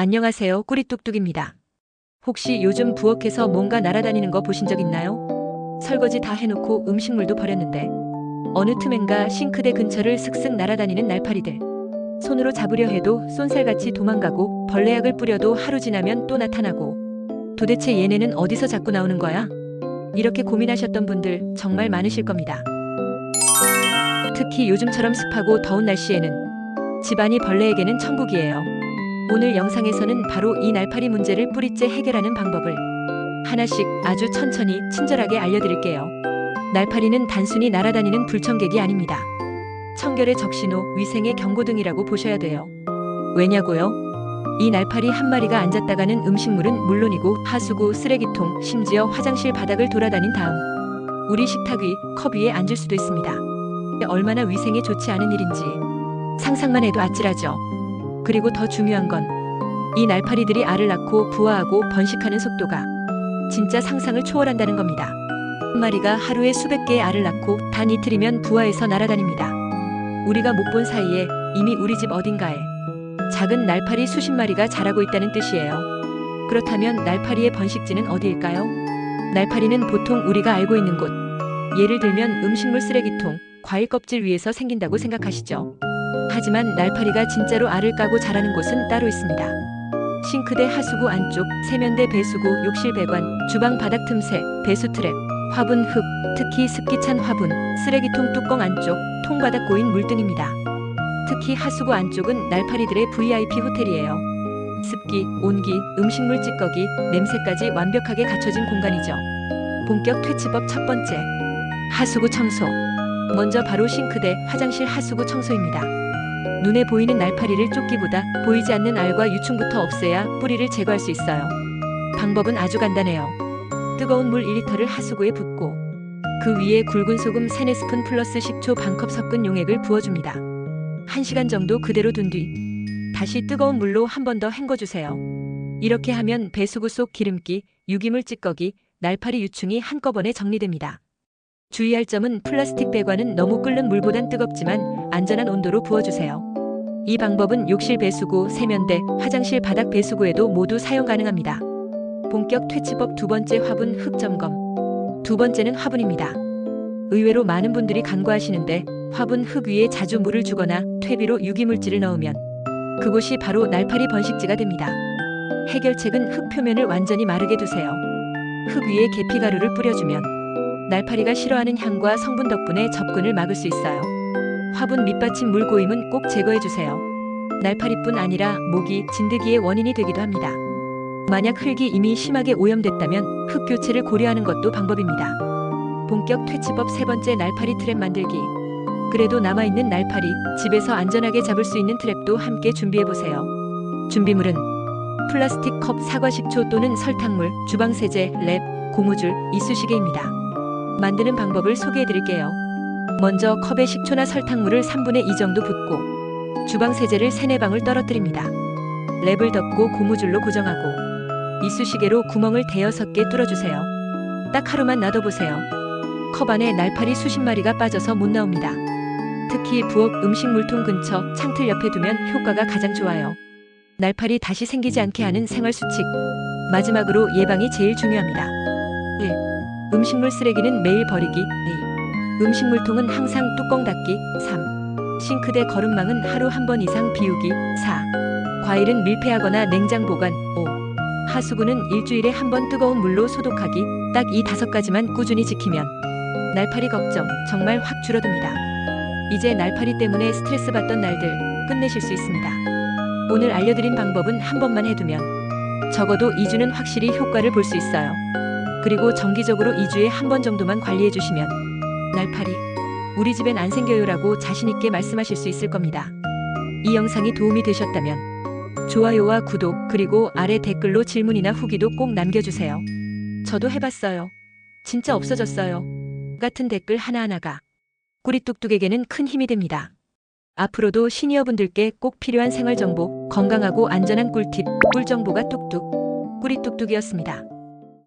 안녕하세요. 꾸리뚝뚝입니다. 혹시 요즘 부엌에서 뭔가 날아다니는 거 보신 적 있나요? 설거지 다 해놓고 음식물도 버렸는데 어느 틈엔가 싱크대 근처를 슥슥 날아다니는 날파리들. 손으로 잡으려 해도 쏜살같이 도망가고 벌레약을 뿌려도 하루 지나면 또 나타나고 도대체 얘네는 어디서 자꾸 나오는 거야? 이렇게 고민하셨던 분들 정말 많으실 겁니다. 특히 요즘처럼 습하고 더운 날씨에는 집안이 벌레에게는 천국이에요. 오늘 영상에서는 바로 이 날파리 문제를 뿌리째 해결하는 방법을 하나씩 아주 천천히 친절하게 알려드릴게요. 날파리는 단순히 날아다니는 불청객이 아닙니다. 청결의 적신호, 위생의 경고등이라고 보셔야 돼요. 왜냐고요? 이 날파리 한 마리가 앉았다가는 음식물은 물론이고 하수구, 쓰레기통, 심지어 화장실 바닥을 돌아다닌 다음 우리 식탁 위, 컵 위에 앉을 수도 있습니다. 얼마나 위생에 좋지 않은 일인지 상상만 해도 아찔하죠. 그리고 더 중요한 건 이 날파리들이 알을 낳고 부화하고 번식하는 속도가 진짜 상상을 초월한다는 겁니다. 한 마리가 하루에 수백 개의 알을 낳고 단 이틀이면 부화해서 날아다닙니다. 우리가 못 본 사이에 이미 우리 집 어딘가에 작은 날파리 수십 마리가 자라고 있다는 뜻이에요. 그렇다면 날파리의 번식지는 어디일까요? 날파리는 보통 우리가 알고 있는 곳, 예를 들면 음식물 쓰레기통, 과일 껍질 위에서 생긴다고 생각하시죠. 하지만 날파리가 진짜로 알을 까고 자라는 곳은 따로 있습니다. 싱크대 하수구 안쪽, 세면대 배수구, 욕실 배관, 주방 바닥 틈새, 배수 트랩, 화분 흙, 특히 습기 찬 화분, 쓰레기통 뚜껑 안쪽, 통바닥 고인 물 등입니다. 특히 하수구 안쪽은 날파리들의 VIP 호텔이에요. 습기, 온기, 음식물 찌꺼기, 냄새까지 완벽하게 갖춰진 공간이죠. 본격 퇴치법 첫 번째. 하수구 청소. 먼저 바로 싱크대, 화장실 하수구 청소입니다. 눈에 보이는 날파리를 쫓기보다 보이지 않는 알과 유충부터 없애야 뿌리를 제거할 수 있어요. 방법은 아주 간단해요. 뜨거운 물 1리터를 하수구에 붓고 그 위에 굵은 소금 3, 4스푼 플러스 식초 반컵 섞은 용액을 부어줍니다. 1시간 정도 그대로 둔 뒤 다시 뜨거운 물로 한 번 더 헹궈주세요. 이렇게 하면 배수구 속 기름기, 유기물 찌꺼기, 날파리 유충이 한꺼번에 정리됩니다. 주의할 점은 플라스틱 배관은 너무 끓는 물보단 뜨겁지만 안전한 온도로 부어주세요. 이 방법은 욕실 배수구, 세면대, 화장실 바닥 배수구에도 모두 사용 가능합니다. 본격 퇴치법 두 번째 화분 흙 점검. 두 번째는 화분입니다. 의외로 많은 분들이 간과하시는데 화분 흙 위에 자주 물을 주거나 퇴비로 유기물질을 넣으면 그곳이 바로 날파리 번식지가 됩니다. 해결책은 흙 표면을 완전히 마르게 두세요. 흙 위에 계피가루를 뿌려주면 날파리가 싫어하는 향과 성분 덕분에 접근을 막을 수 있어요. 화분 밑받침 물 고임은 꼭 제거해 주세요. 날파리뿐 아니라 모기, 진드기의 원인이 되기도 합니다. 만약 흙이 이미 심하게 오염됐다면 흙 교체를 고려하는 것도 방법입니다. 본격 퇴치법 세 번째 날파리 트랩 만들기. 그래도 남아있는 날파리, 집에서 안전하게 잡을 수 있는 트랩도 함께 준비해 보세요. 준비물은 플라스틱 컵, 사과 식초 또는 설탕물, 주방 세제, 랩, 고무줄, 이쑤시개입니다. 만드는 방법을 소개해 드릴게요. 먼저 컵에 식초나 설탕물을 3분의 2 정도 붓고 주방 세제를 3, 4방울 떨어뜨립니다. 랩을 덮고 고무줄로 고정하고 이쑤시개로 구멍을 대여섯 개 뚫어주세요. 딱 하루만 놔둬보세요. 컵 안에 날파리 수십 마리가 빠져서 못 나옵니다. 특히 부엌 음식 물통 근처 창틀 옆에 두면 효과가 가장 좋아요. 날파리 다시 생기지 않게 하는 생활 수칙. 마지막으로 예방이 제일 중요합니다. 1. 음식물 쓰레기는 매일 버리기. 2. 음식물통은 항상 뚜껑 닫기. 3. 싱크대 거름망은 하루 한 번 이상 비우기. 4. 과일은 밀폐하거나 냉장 보관. 5. 하수구는 일주일에 한 번 뜨거운 물로 소독하기. 딱 이 다섯 가지만 꾸준히 지키면 날파리 걱정 정말 확 줄어듭니다. 이제 날파리 때문에 스트레스 받던 날들 끝내실 수 있습니다. 오늘 알려드린 방법은 한 번만 해두면 적어도 2주는 확실히 효과를 볼 수 있어요. 그리고 정기적으로 2주에 한 번 정도만 관리해 주시면 날파리 우리 집엔 안 생겨요라고 자신 있게 말씀하실 수 있을 겁니다. 이 영상이 도움이 되셨다면 좋아요와 구독 그리고 아래 댓글로 질문이나 후기도 꼭 남겨주세요. 저도 해봤어요. 진짜 없어졌어요. 같은 댓글 하나하나가 꾸리뚝뚝에게는 큰 힘이 됩니다. 앞으로도 시니어분들께 꼭 필요한 생활 정보, 건강하고 안전한 꿀팁, 꿀정보가 뚝뚝, 꾸리뚝뚝이었습니다.